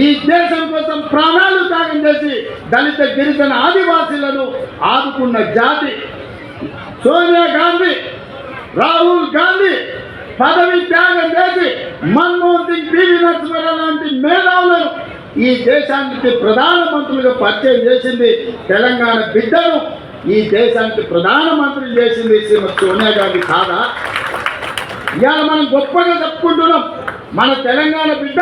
ఈ దేశం కోసం ప్రాణాలు త్యాగం చేసి దళిత గిరిజన ఆదివాసీలను ఆదుకున్న జాతి సోనియా గాంధీ రాహుల్ గాంధీ పదవి త్యాగం చేసి మన్మోహన్ సింగ్ పివి నరసింహరావు లాంటి మేధావులను ఈ దేశానికి ప్రధానమంత్రులుగా పరిచయం చేసింది తెలంగాణ బిడ్డను ఈ దేశానికి ప్రధానమంత్రి చేసింది శ్రీమతి సోనియా గాంధీ కాదా? ఇవాళ మనం గొప్పగా చెప్పుకుంటున్నాం. మన తెలంగాణ బిడ్డ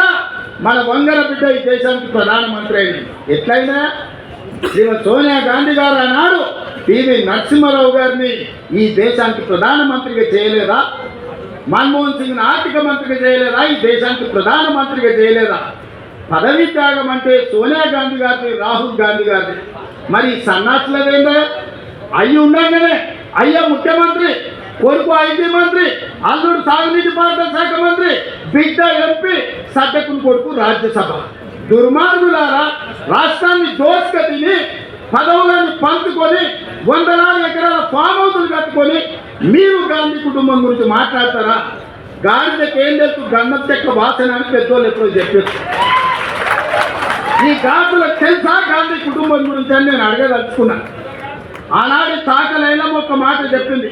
మన వంగర బిడ్డ ఈ దేశానికి ప్రధానమంత్రి అయింది ఎట్లయినా శ్రీమతి సోనియా గాంధీ గారు అన్నాడు పివి నరసింహారావు గారిని ఈ దేశానికి ప్రధానమంత్రిగా చేయలేదా? మన్మోహన్ సింగ్ ఆర్థిక మంత్రిగా చేయలేదా? ఈ దేశానికి ప్రధానమంత్రిగా చేయలేదా? పదవీ త్యాగం అంటే సోనియా గాంధీ గారిది రాహుల్ గాంధీ గారిది. మరి సన్నాసులదేందా? అయ్యి ఉండగానే అయ్యా ముఖ్యమంత్రి కొడుకు ఐటీ మంత్రి అల్లుడు సాగునీటి పారుదల శాఖ మంత్రి బిడ్డ ఎంపీ సడ్డకుని కొడుకు రాజ్యసభ. దుర్మార్గులారా రాష్ట్రాన్ని దోసుక తిని పదవులను పంచుకొని వందలాది ఎకరాల ఫామ్ హౌసులు కట్టుకొని మీరు గాంధీ కుటుంబం గురించి మాట్లాడతారా? గాడిదకి ఏం తెలుసు గన్నం చెక్క వాసన అని పెద్దోళ్ళు ఎప్పుడో చెప్పారు. ఈ గాజులకు తెలుసా గాంధీ కుటుంబం గురించి అని నేను అడగదలుచుకున్నాను ఆనాడు తాకలైన ఒక మాట చెప్పింది.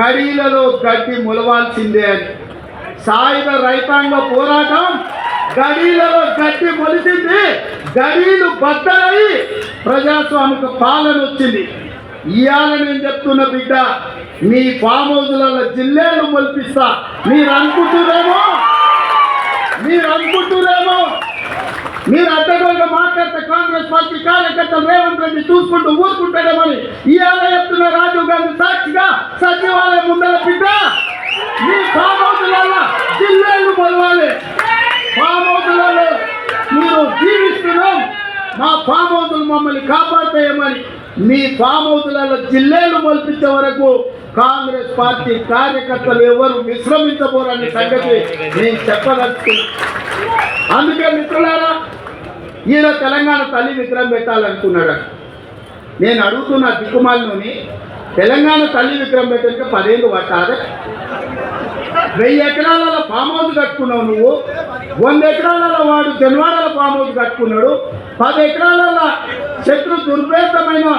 గడిలలో గడ్డి మొలవాల్సిందే అని. సాయుధ రైతాంగ పోరాటం గడీలలో గడ్డి మొలిసింది. గడీలు బద్దలై ప్రజాస్వామిక పాలన వచ్చింది. ఇవాళ నేను చెప్తున్న బిడ్డ మీ ఫామ్ హౌజులలో జిల్లేలు మొలిపిస్తా. మీరు అనుకుంటున్నారేమో? మీరు అనుకుంటున్నారేమో? మీరు అడ్డగోలుగా మాట్లాడితే కాంగ్రెస్ పార్టీ కార్యకర్తలు రేవంత్ రెడ్డి చూసుకుంటూ ఊరుకుంటాడేమని ఇవాళ చెప్తున్న రాజీవ్ గాంధీ సాక్షిగా సచివాలయం ముందర బిడ్డ మీ ఫామ్ హౌస్లలో జిల్లాలు మొదలాలి ఫామ్ హౌస్లలో మీరు జీవిస్తున్నాం మా ఫామ్ మమ్మల్ని కాపాడతాయమని మీ ఫామ్ హౌస్లలో జిల్లాలు వరకు కాంగ్రెస్ పార్టీ కార్యకర్తలు ఎవరు విశ్రమించబోరని సంగతి నేను చెప్పదలుచుకున్నాను అందుకే మిత్రులారా ఈయన తెలంగాణ తల్లి విగ్రహం పెట్టాలనుకున్నాడు. నేను అడుగుతున్న దిక్కుమాలని తెలంగాణ తల్లి విగ్రహం పెట్టడానికి పదేళ్ళు పట్టాలి. వెయ్యి ఎకరాలలో ఫామ్ హౌస్ కట్టుకున్నావు నువ్వు వంద ఎకరాలలో వాడు జన్వాడల ఫామ్ హౌస్ కట్టుకున్నాడు పది ఎకరాల శత్రు దుర్భేదమైన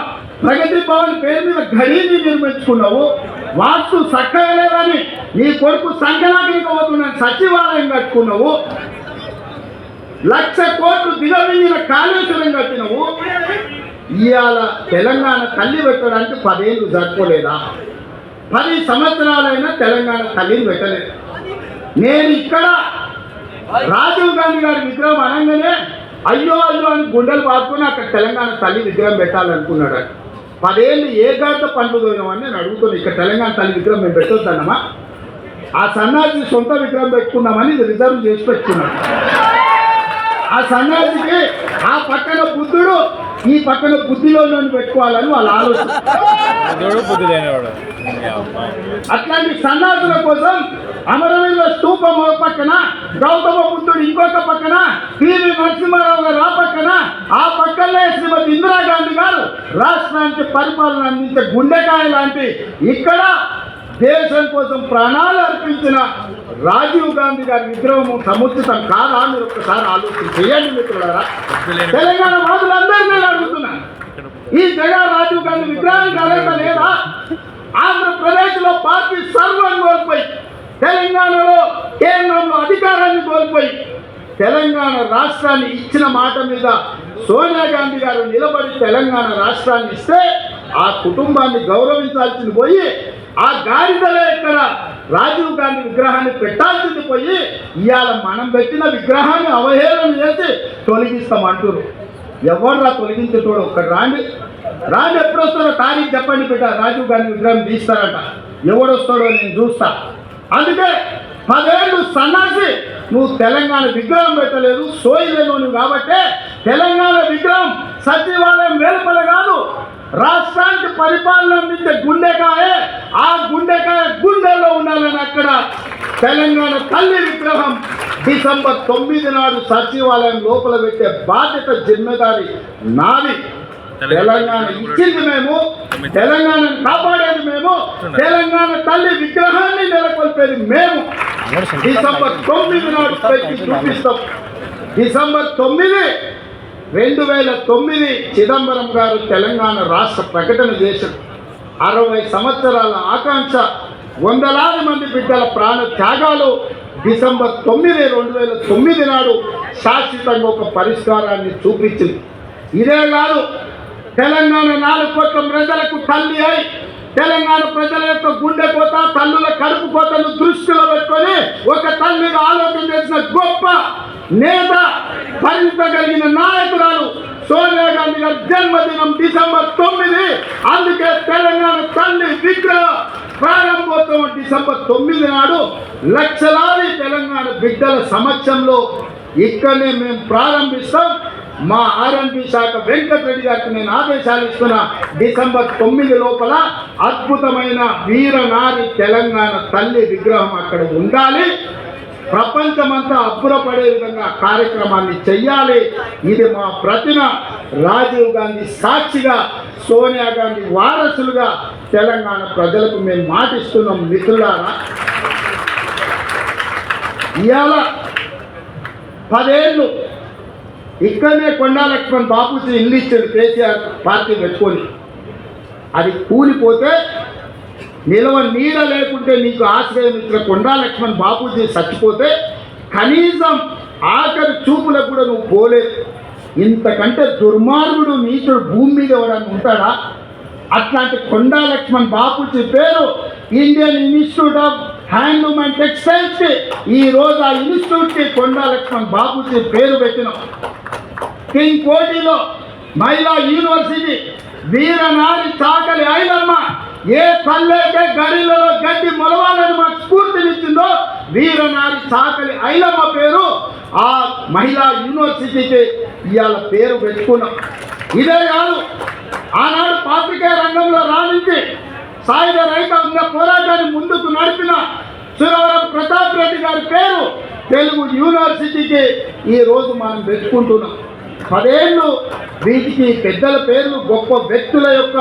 ప్రగతి భవన్ పేరు మీద గడీని నిర్మించుకున్నావు వాస్తు చక్కగా నీ కొడుకు సంఖ్యలాకి పోతున్నాను సచివాలయం కట్టుకున్నావు లక్ష కోట్లు దిగమింగిన కాళేశ్వరం కట్టినవు ఇవాళ తెలంగాణ తల్లి పెట్టడానికి పదేళ్ళు జరుపుకోలేదా పది సంవత్సరాలైనా తెలంగాణ తల్లిని పెట్టలేదు. నేను ఇక్కడ రాజీవ్ గాంధీ గారి విగ్రహం అనగానే అయ్యో అయ్యో అని గుండెలు పాతుకొని అక్కడ తెలంగాణ తల్లి విగ్రహం పెట్టాలనుకున్నాడు పదేళ్ళు ఏ గాట పండ్లు పోయినామని నేను అడుగుతున్నాను ఇక్కడ తెలంగాణ తల్లి విగ్రహం మేము పెట్టొద్దన్నమా? ఆ సన్నాసి సొంత విగ్రహం పెట్టుకున్నామని రిజర్వ్ చేసి పెట్టుకున్నాను ఆ సన్యాసికి ఆ పక్కన ఈ పక్కన బుద్ధిలో పెట్టుకోవాలని వాళ్ళ ఆలోచన. అట్లాంటి సన్నాసుల కోసం అమరవీరుల స్తూపం ఒక పక్కన గౌతమ బుద్ధుడు ఇంకొక పక్కన పివి నరసింహారావు గారు ఆ పక్కన ఆ పక్కనే శ్రీమతి ఇందిరాగాంధీ గారు రాష్ట్రానికి పరిపాలన అందించే గుండెకాయ లాంటి ఇక్కడ దేశం కోసం ప్రాణాలు అర్పించిన రాజీవ్ గాంధీ గారి విగ్రహం సముచితం కాదా మీరు ఒక్కసారి ఆలోచన చేయండి మిత్రులారా. తెలంగాణ వాదులందరూ నేను అడుగుతున్నాను ఈ జగన్ రాజీవ్ గాంధీ విగ్రహానికి అర్హత లేదా? ఆంధ్రప్రదేశ్లో పార్టీ సర్వం కోల్పోయి తెలంగాణలో కేంద్రంలో అధికారాన్ని కోల్పోయి తెలంగాణ రాష్ట్రాన్ని ఇచ్చిన మాట మీద సోనియా గాంధీ గారు నిలబడి తెలంగాణ రాష్ట్రాన్ని ఇస్తే ఆ కుటుంబాన్ని గౌరవించాల్సింది పోయి ఆ గాడిదలే ఇక్కడ రాజీవ్ గాంధీ విగ్రహాన్ని పెట్టాల్సింది పోయి ఇవాళ మనం పెట్టిన విగ్రహాన్ని అవహేళన చేసి తొలగిస్తామంటారు ఎవర్రా తొలగించేటోడు ఒక్కడు రాండి. రాండి ఎప్పుడు వస్తారో తారీఖు చెప్పండి బిడ్డ రాజీవ్ గాంధీ విగ్రహం తీస్తారట. ఎవడు వస్తాడో నేను చూస్తా. అందుకే పదేళ్ళు సన్నాసి నువ్వు తెలంగాణ విగ్రహం పెట్టలేదు సోయలేను నువ్వు కాబట్టే తెలంగాణ విగ్రహం సచివాలయం వెలుపల కాదు రాష్ట్రానికి పరిపాలన అందించే గుండెకాయ ఆ గుండెకాయ గుండెల్లో ఉండాలని అక్కడ తెలంగాణ తల్లి విగ్రహం డిసెంబర్ తొమ్మిది నాడు సచివాలయం లోపల పెట్టే బాధ్యత జిమ్మెదారి నాది. తెలంగాణ ఇచ్చింది మేము తెలంగాణను కాపాడేది మేము తెలంగాణ తల్లి విగ్రహాన్ని నెలకొల్పేది మేము. డిసెంబర్ తొమ్మిది నాడు పెట్టి చూపిస్తాం. డిసెంబర్ తొమ్మిది రెండు వేల తొమ్మిది చిదంబరం గారు తెలంగాణ రాష్ట్ర ప్రకటన చేశారు. అరవై సంవత్సరాల ఆకాంక్ష వందలాది మంది బిడ్డల ప్రాణ త్యాగాలు డిసెంబర్ తొమ్మిది రెండు వేల తొమ్మిది నాడు శాశ్వతంగా ఒక పరిష్కారాన్ని చూపించింది. ఇదే కాదు తెలంగాణ నాలుగు కోట్ల ప్రజలకు తల్లి అయి తెలంగాణ ప్రజల యొక్క గుండె కోత తల్లుల కడుపు కోతను దృష్టిలో పెట్టుకొని ఒక తల్లిగా ఆలోచన చేసిన గొప్ప నేత భరించగలిగిన నాయకురాలు సోనియా గాంధీ గారి జన్మదినం డిసెంబర్ తొమ్మిది. అందుకే తెలంగాణ తల్లి విగ్రహ ప్రారంభోత్సవం డిసెంబర్ తొమ్మిది నాడు లక్షలాది తెలంగాణ బిడ్డల సమక్షంలో ఇక్కడనే మేము ప్రారంభిస్తాం. మా ఆర్ఎంపీ శాఖ వెంకటరెడ్డి గారికి నేను ఆదేశాలు ఇస్తున్నా డిసెంబర్ తొమ్మిది లోపల అద్భుతమైన వీరనారి తెలంగాణ తల్లి విగ్రహం అక్కడ ఉండాలి. ప్రపంచమంతా అబ్బురపడే విధంగా కార్యక్రమాన్ని చెయ్యాలి. ఇది మా ప్రతిన రాజీవ్ గాంధీ సాక్షిగా సోనియా గాంధీ వారసులుగా తెలంగాణ ప్రజలకు మేము మాటిస్తున్నాం మిత్రులారా. ఇవాళ పదేళ్ళు ఇక్కడనే కొండా లక్ష్మణ్ బాపూజీ ఇల్లు ఇచ్చాడు కేసీఆర్ పార్టీ పెట్టుకొని. అది కూలిపోతే నిలవ నీడ లేకుంటే నీకు ఆశ్రయం ఇచ్చిన కొండా లక్ష్మణ్ బాపూజీ చచ్చిపోతే కనీసం ఆఖరి చూపులకు కూడా నువ్వు పోలేదు. ఇంతకంటే దుర్మార్గుడు నీచుడు భూమి మీద ఎవడన్నా ఉంటాడా? అట్లాంటి కొండా లక్ష్మణ్ బాపూజీ పేరు Indian Institute of Handloom and Textiles ఈ రోజు ఆ ఇన్స్టిట్యూట్కి కొండా లక్ష్మణ్ బాపూజీ పేరు పెట్టినాం. కింగ్ కోటిలో మహిళా యూనివర్సిటీ వీరనారి చాకలి ఐలమ్మ ఏ తల్లే గడిలలో గడ్డి మొలవాలని మాకు స్ఫూర్తినిచ్చిందో వీరనారి చాకలి ఐలమ్మ పేరు ఆ మహిళా యూనివర్సిటీకి ఇవాళ పేరు పెట్టుకున్నాం. ఇదే కాదు ఆనాడు పాత్రికేయ రంగంలో రాణించి సాయుధ రైతాంగ పోరాటాన్ని ముందుకు నడిపిన సురవరం ప్రతాప్ రెడ్డి గారి పేరు తెలుగు యూనివర్సిటీకి ఈ రోజు మనం పెట్టుకుంటున్నాం. పదేళ్ళు వీటికి పెద్దల పేర్లు గొప్ప వ్యక్తుల యొక్క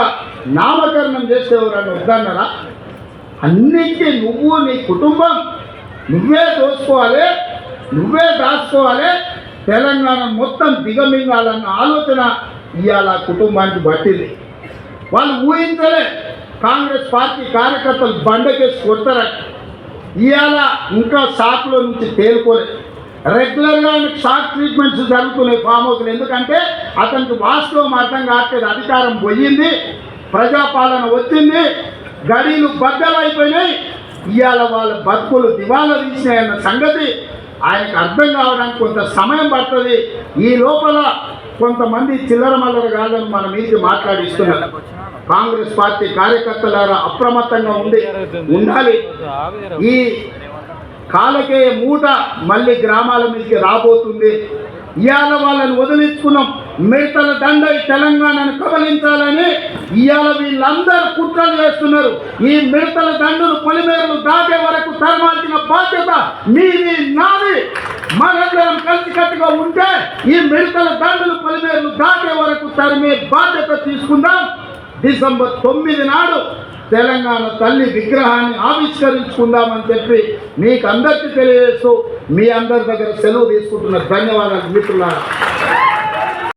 నామకరణం చేసేవారు అని వద్దన్నారా అన్నింటినీ నువ్వు నీ కుటుంబం నువ్వే దోసుకోవాలి నువ్వే దాచుకోవాలి. తెలంగాణ మొత్తం దిగమింగాలన్న ఆలోచన ఇవాళ కుటుంబానికి పట్టింది. వాళ్ళు ఊహించలే కాంగ్రెస్ పార్టీ కార్యకర్తలు బండకేసి కొడతారట. ఇవాళ ఇంకా షాక్లో నుంచి తేలుకోలే రెగ్యులర్గా ఆయనకు షాక్ ట్రీట్మెంట్స్ జరుగుతున్నాయి ఫామ్ హౌస్లు. ఎందుకంటే అతనికి వాస్తవం అర్థం కావట్లేదు. అధికారం పోయింది ప్రజాపాలన వచ్చింది. గడీలు బద్దలైపోయినాయి. ఇవాళ వాళ్ళ బతుకులు దివాలా తీసినాయన్న సంగతి ఆయనకు అర్థం కావడానికి కొంత సమయం పడుతుంది. ఈ లోపల కొంతమంది చిల్లర మల్లర కాదని మన మీదకి మాట్లాడిస్తున్నారు. కాంగ్రెస్ పార్టీ కార్యకర్తలారా అప్రమత్తంగా ఉండి ఉండాలి. ఈ కాలకే మూట మళ్ళీ గ్రామాల మీదకి రాబోతుంది. ఇవాళ వాళ్ళని వదిలించుకున్నాం. మిడతల దండ తెలంగాణను కబలించాలని ఇవాళ వీళ్ళందరూ కుట్రలు చేస్తున్నారు. ఈ మిడతల దండును పొలిమేరలు దాటే వరకు తరమాల్సిన బాధ్యత మీది నాది. మనందరం కలిసికట్టుగా ఉంటే ఈ మిడతల దండులు పొలిమేరలు దాటే వరకు తరిమే బాధ్యత తీసుకుందాం. డిసెంబర్ తొమ్మిది నాడు తెలంగాణ తల్లి విగ్రహాన్ని ఆవిష్కరించుకుందామని చెప్పి మీకు అందరికీ తెలియజేస్తూ మీ అందరి దగ్గర సెలవు తీసుకుంటున్న ధన్యవాదాలు మిత్రులారా.